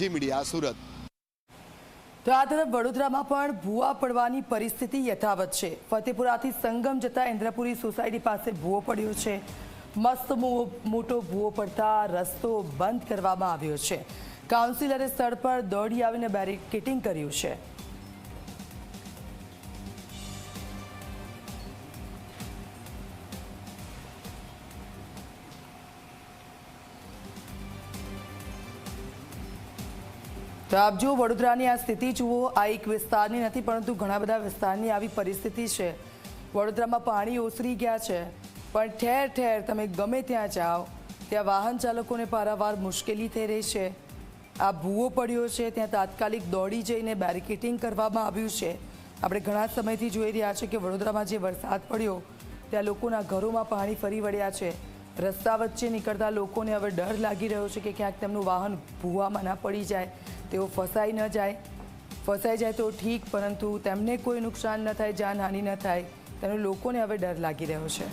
જી media, Surat. તો આ તરફ વડોદરામાં પણ ભૂવા પડવાની પરિસ્થિતિ યથાવત છે. ફતેપુરાથી સંગમ જતા ઇન્દ્રપુરી સોસાયટી પાસે ભૂવો પડ્યો છે. મસ્ત મોટો ભૂવો પડતા રસ્તો બંધ કરવામાં આવ્યો છે. કાઉન્સિલરે સ્થળ પર દોડી આવીને બેરિકેટિંગ કર્યું છે. તો આપ જુઓ, વડોદરાની આ સ્થિતિ જુઓ, આ એક વિસ્તારની નથી, પરંતુ ઘણા બધા વિસ્તારની આવી પરિસ્થિતિ છે. વડોદરામાં પાણી ઓસરી ગયા છે, પણ ઠેર ઠેર તમે ગમે ત્યાં જાઓ, ત્યાં વાહન ચાલકોને પારાવાર મુશ્કેલી થઈ રહી છે. આ ભૂવો પડ્યો છે, ત્યાં તાત્કાલિક દોડી જઈને બેરિકેટિંગ કરવામાં આવ્યું છે. આપણે ઘણા સમયથી જોઈ રહ્યા છીએ કે વડોદરામાં જે વરસાદ પડ્યો, ત્યાં લોકોના ઘરોમાં પાણી ફરી વળ્યા છે. રસ્તા વચ્ચે નીકળતા લોકોને હવે ડર લાગી રહ્યો છે કે ક્યાંક તેમનું વાહન ભૂવામાં ના પડી જાય. તેઓ ફસાઈ ન જાય. ફસાઈ જાય તો ઠીક, પરંતુ તેમને કોઈ નુકસાન ન થાય, જાનહાનિ ન થાય. તેનો લોકોને હવે ડર લાગી રહ્યો છે.